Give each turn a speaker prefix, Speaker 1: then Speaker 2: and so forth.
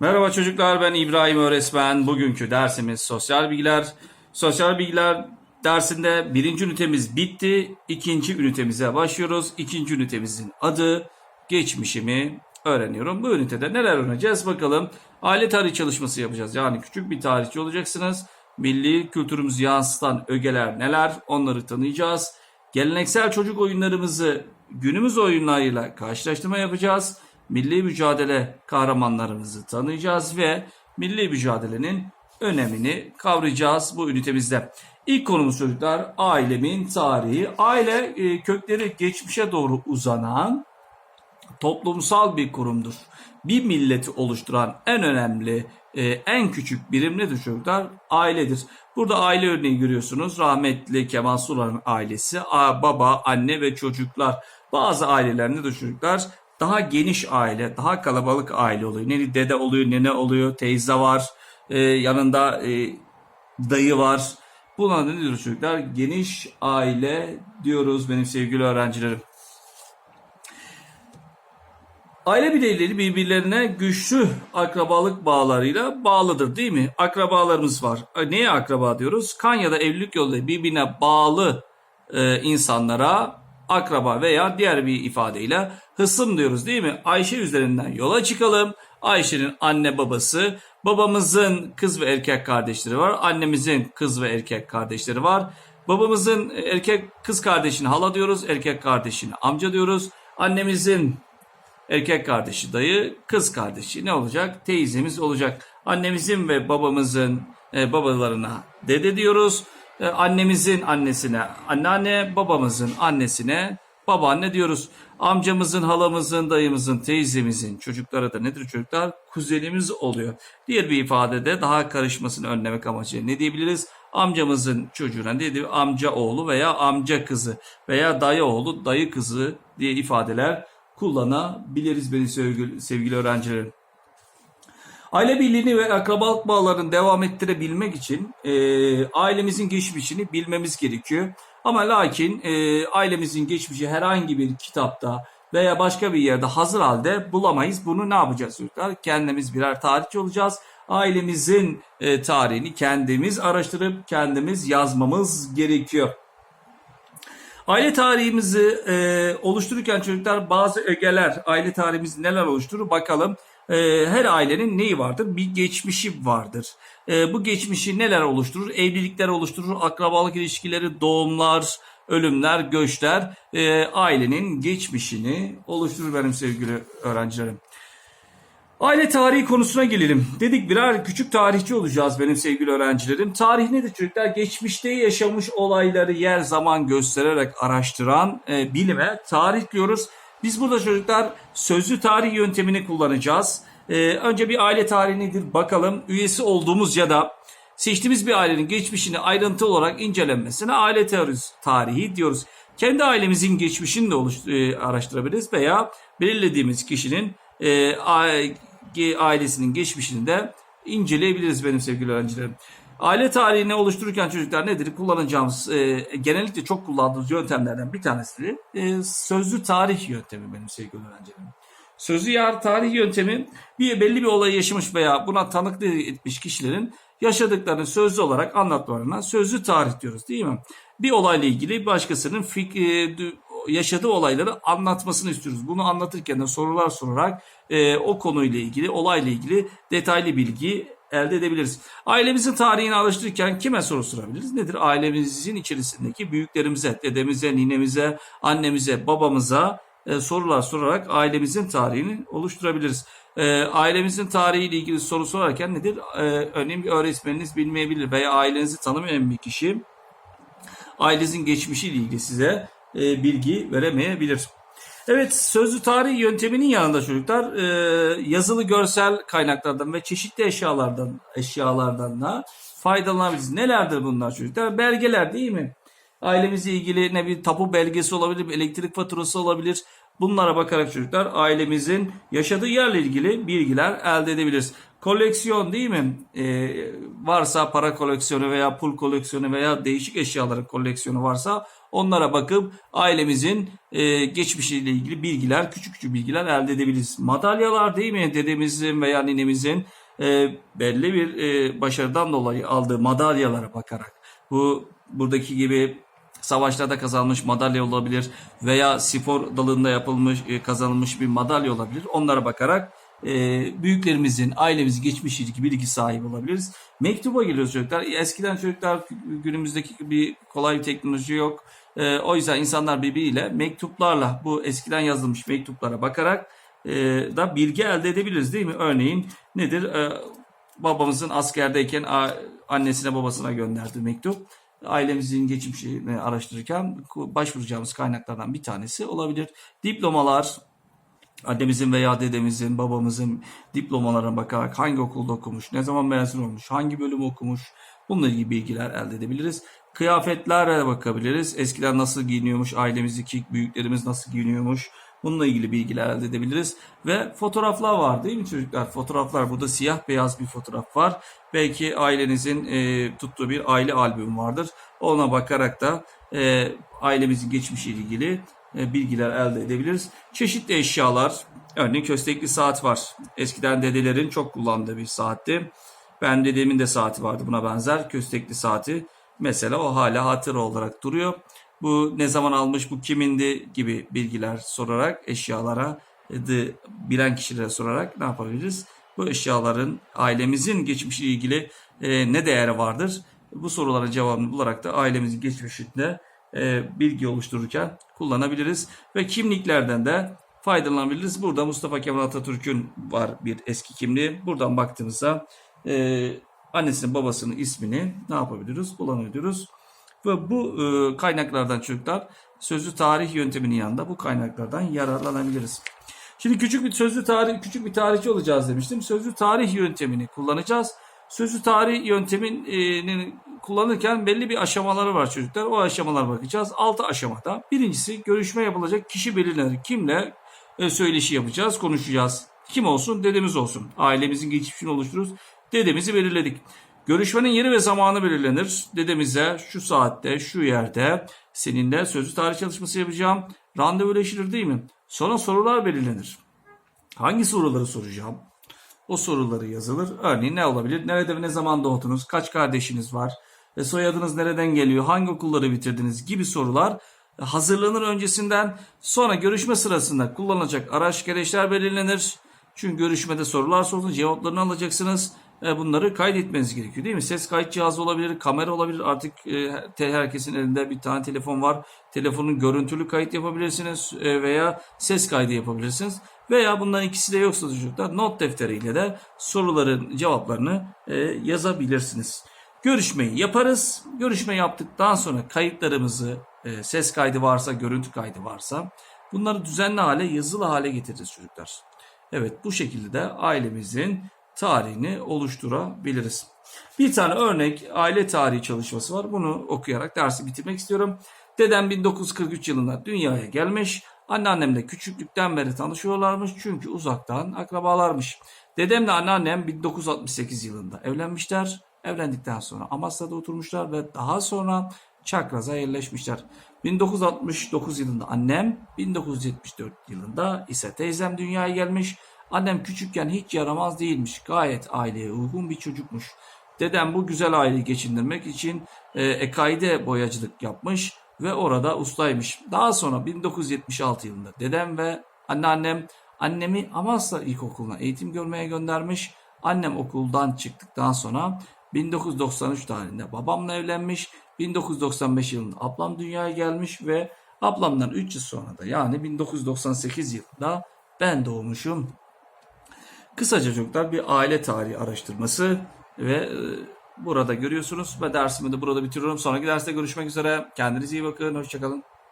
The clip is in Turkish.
Speaker 1: Merhaba çocuklar ben İbrahim öğretmen. Bugünkü dersimiz sosyal bilgiler. Sosyal bilgiler dersinde birinci ünitemiz bitti. İkinci ünitemize başlıyoruz. İkinci ünitemizin adı geçmişimi öğreniyorum. Bu ünitede neler öğreneceğiz bakalım. Aile tarihi çalışması yapacağız. Yani küçük bir tarihçi olacaksınız. Milli kültürümüzü yansıtan ögeler neler onları tanıyacağız. Geleneksel çocuk oyunlarımızı günümüz oyunlarıyla karşılaştırma yapacağız. Milli mücadele kahramanlarımızı tanıyacağız ve milli mücadelenin önemini kavrayacağız bu ünitemizde. İlk konumuz çocuklar ailemin tarihi. Aile e, kökleri geçmişe doğru uzanan toplumsal bir kurumdur. Bir milleti oluşturan en önemli, e, en küçük birim nedir çocuklar? Ailedir. Burada aile örneği görüyorsunuz. Rahmetli Kemal Sunal'ın ailesi, baba, anne ve çocuklar. Bazı aileler nedir çocuklar? Daha geniş aile, daha kalabalık aile oluyor. Ne dede oluyor, nene oluyor, teyze var, e, yanında e, dayı var. Buna ne diyoruz çocuklar? Geniş aile diyoruz benim sevgili öğrencilerim. Aile bireyleri birbirlerine güçlü akrabalık bağlarıyla bağlıdır değil mi? Akrabalarımız var. E, Neye akraba diyoruz? Kan ya da evlilik yoluyla birbirine bağlı e, insanlara akraba veya diğer bir ifadeyle hısım diyoruz değil mi? Ayşe üzerinden yola çıkalım. Ayşe'nin anne babası, babamızın kız ve erkek kardeşleri var. Annemizin kız ve erkek kardeşleri var. Babamızın erkek kız kardeşini hala diyoruz, erkek kardeşini amca diyoruz. Annemizin Erkek kardeşi dayı, kız kardeşi ne olacak? Teyzemiz olacak. Annemizin ve babamızın e, babalarına dede diyoruz. E, annemizin annesine anneanne, babamızın annesine babaanne diyoruz. Amcamızın, halamızın, dayımızın, teyzemizin çocukları da nedir çocuklar? Kuzenimiz oluyor. Diğer bir ifadede daha karışmasını önlemek amacıyla ne diyebiliriz? Amcamızın çocuğuna ne diyor? Amca oğlu veya amca kızı veya dayı oğlu, dayı kızı diye ifadeler kullanabiliriz benim sevgili, sevgili öğrencilerim. Aile birliğini ve akrabalık bağlarını devam ettirebilmek için e, ailemizin geçmişini bilmemiz gerekiyor. Ama lakin e, ailemizin geçmişi herhangi bir kitapta veya başka bir yerde hazır halde bulamayız. Bunu ne yapacağız çocuklar? Kendimiz birer tarihçi olacağız. Ailemizin e, tarihini kendimiz araştırıp kendimiz yazmamız gerekiyor. Aile tarihimizi e, oluştururken çocuklar bazı ögeler, aile tarihimiz neler oluşturur bakalım. E, her ailenin neyi vardır? Bir geçmişi vardır. E, bu geçmişi neler oluşturur? Evlilikler oluşturur, akrabalık ilişkileri, doğumlar, ölümler, göçler e, ailenin geçmişini oluşturur benim sevgili öğrencilerim. Aile tarihi konusuna gelelim. Dedik birer küçük tarihçi olacağız benim sevgili öğrencilerim. Tarih nedir çocuklar? Geçmişte yaşamış olayları yer zaman göstererek araştıran e, bilime tarih diyoruz. Biz burada çocuklar sözlü tarih yöntemini kullanacağız. E, önce bir aile tarihi nedir bakalım. Üyesi olduğumuz ya da seçtiğimiz bir ailenin geçmişini ayrıntı olarak incelenmesine aile tarihi diyoruz. Kendi ailemizin geçmişini de oluş- e, araştırabiliriz veya belirlediğimiz kişinin e, ailesinin geçmişini de inceleyebiliriz benim sevgili öğrencilerim. Aile tarihini oluştururken çocuklar nedir? Kullanacağımız e, genellikle çok kullandığımız yöntemlerden bir tanesi e, sözlü tarih yöntemi benim sevgili öğrencilerim. Sözlü yar tarih yöntemi bir belli bir olayı yaşamış veya buna tanıklık etmiş kişilerin yaşadıklarını sözlü olarak anlatmalarına sözlü tarih diyoruz değil mi? Bir olayla ilgili başkasının fik, e, yaşadığı olayları anlatmasını istiyoruz. Bunu anlatırken de sorular sorarak e, o konuyla ilgili, olayla ilgili detaylı bilgi elde edebiliriz. Ailemizin tarihini araştırırken kime soru sorabiliriz? Nedir? Ailemizin içerisindeki büyüklerimize, dedemize, ninemize, annemize, babamıza e, sorular sorarak ailemizin tarihini oluşturabiliriz. E, ailemizin tarihiyle ilgili soru sorarken nedir? E, örneğin bir öğretmeniniz bilmeyebilir veya ailenizi tanımayan bir kişi ailenizin geçmişiyle ilgili size e, bilgi veremeyebilir. Evet sözlü tarih yönteminin yanında çocuklar e, yazılı görsel kaynaklardan ve çeşitli eşyalardan eşyalardan da faydalanabiliriz. Nelerdir bunlar çocuklar? Belgeler değil mi? Ailemizle ilgili ne bir tapu belgesi olabilir, elektrik faturası olabilir. Bunlara bakarak çocuklar ailemizin yaşadığı yerle ilgili bilgiler elde edebiliriz. Koleksiyon değil mi? Ee, varsa para koleksiyonu veya pul koleksiyonu veya değişik eşyaların koleksiyonu varsa Onlara bakıp ailemizin e, geçmişiyle ilgili bilgiler, küçük küçük bilgiler elde edebiliriz. Madalyalar değil mi? Dedemizin veya ninemizin e, belli bir e, başarıdan dolayı aldığı madalyalara bakarak bu buradaki gibi savaşlarda kazanmış madalya olabilir veya spor dalında yapılmış e, kazanılmış bir madalya olabilir. Onlara bakarak e, büyüklerimizin, ailemizin geçmişiyle bilgi sahibi olabiliriz. Mektuba geliyoruz çocuklar. Eskiden çocuklar günümüzdeki gibi kolay bir teknoloji yok. E, o yüzden insanlar birbiriyle mektuplarla bu eskiden yazılmış mektuplara bakarak e, da bilgi elde edebiliriz değil mi? Örneğin nedir? E, babamızın askerdeyken a- annesine babasına gönderdiği mektup ailemizin geçmişini araştırırken başvuracağımız kaynaklardan bir tanesi olabilir. Diplomalar, annemizin veya dedemizin, babamızın diplomalarına bakarak hangi okulda okumuş, ne zaman mezun olmuş, hangi bölüm okumuş bununla ilgili bilgiler elde edebiliriz. Kıyafetlere bakabiliriz. Eskiden nasıl giyiniyormuş, ailemizdeki büyüklerimiz nasıl giyiniyormuş. Bununla ilgili bilgiler elde edebiliriz. Ve fotoğraflar var değil mi çocuklar? Fotoğraflar burada siyah beyaz bir fotoğraf var. Belki ailenizin e, tuttuğu bir aile albümü vardır. Ona bakarak da e, ailemizin geçmişiyle ilgili e, bilgiler elde edebiliriz. Çeşitli eşyalar, örneğin köstekli saat var. Eskiden dedelerin çok kullandığı bir saatti. Ben dedemin de saati vardı buna benzer. Köstekli saati. Mesela o hala hatıra olarak duruyor. Bu ne zaman almış, bu kimindi gibi bilgiler sorarak eşyalara, e, bilen kişilere sorarak ne yapabiliriz? Bu eşyaların ailemizin geçmişiyle ilgili e, ne değeri vardır? Bu sorulara cevabını bularak da ailemizin geçmişinde e, bilgi oluştururken kullanabiliriz. Ve kimliklerden de faydalanabiliriz. Burada Mustafa Kemal Atatürk'ün var bir eski kimliği. Buradan baktığımızda e, annesinin babasının ismini ne yapabiliriz? Kullanabiliyoruz. Ve bu e, kaynaklardan çocuklar sözlü tarih yönteminin yanında bu kaynaklardan yararlanabiliriz. Şimdi küçük bir sözlü tarih, küçük bir tarihçi olacağız demiştim. Sözlü tarih yöntemini kullanacağız. Sözlü tarih yöntemini kullanırken belli bir aşamaları var çocuklar. O aşamalara bakacağız. 6 aşamada. Birincisi görüşme yapılacak kişi belirlenir. Kimle e, söyleşi yapacağız, konuşacağız. Kim olsun? Dedemiz olsun. Ailemizin geçmişini oluştururuz. Dedemizi belirledik. Görüşmenin yeri ve zamanı belirlenir. Dedemize şu saatte, şu yerde seninle sözlü tarih çalışması yapacağım. Randevuleşilir değil mi? Sonra sorular belirlenir. Hangi soruları soracağım? O soruları yazılır. Örneğin ne olabilir? Nerede ve ne zaman doğdunuz? Kaç kardeşiniz var? Ve soyadınız nereden geliyor? Hangi okulları bitirdiniz? Gibi sorular hazırlanır öncesinden. Sonra görüşme sırasında kullanılacak araç gereçler belirlenir. Çünkü görüşmede sorular sorulur, cevaplarını alacaksınız. E, bunları kaydetmeniz gerekiyor değil mi? Ses kayıt cihazı olabilir, kamera olabilir. Artık e, herkesin elinde bir tane telefon var. Telefonun görüntülü kayıt yapabilirsiniz e, veya ses kaydı yapabilirsiniz. Veya bunların ikisi de yoksa çocuklar not defteriyle de soruların cevaplarını yazabilirsiniz. Görüşmeyi yaparız. Görüşme yaptıktan sonra kayıtlarımızı, ses kaydı varsa, görüntü kaydı varsa bunları düzenli hale, yazılı hale getiririz çocuklar. Evet bu şekilde de ailemizin tarihini oluşturabiliriz. Bir tane örnek aile tarihi çalışması var. Bunu okuyarak dersi bitirmek istiyorum. Dedem 1943 yılında dünyaya gelmiş. Anneannemle küçüklükten beri tanışıyorlarmış çünkü uzaktan akrabalarmış. Dedemle anneannem 1968 yılında evlenmişler. Evlendikten sonra Amasya'da oturmuşlar ve daha sonra Çakraz'a yerleşmişler. 1969 yılında annem, 1974 yılında ise teyzem dünyaya gelmiş. Annem küçükken hiç yaramaz değilmiş. Gayet aileye uygun bir çocukmuş. Dedem bu güzel aileyi geçindirmek için e, Ekai'de boyacılık yapmış ve orada ustaymış. Daha sonra 1976 yılında dedem ve anneannem annemi Amasya İlkokulu'na eğitim görmeye göndermiş. Annem okuldan çıktıktan sonra 1993 tarihinde babamla evlenmiş. 1995 yılında ablam dünyaya gelmiş ve ablamdan 3 yıl sonra da yani 1998 yılında ben doğmuşum. Kısaca çocuklar bir aile tarihi araştırması ve e, burada görüyorsunuz ve dersimi de burada bitiriyorum. Sonraki derste görüşmek üzere. Kendinize iyi bakın. Hoşçakalın.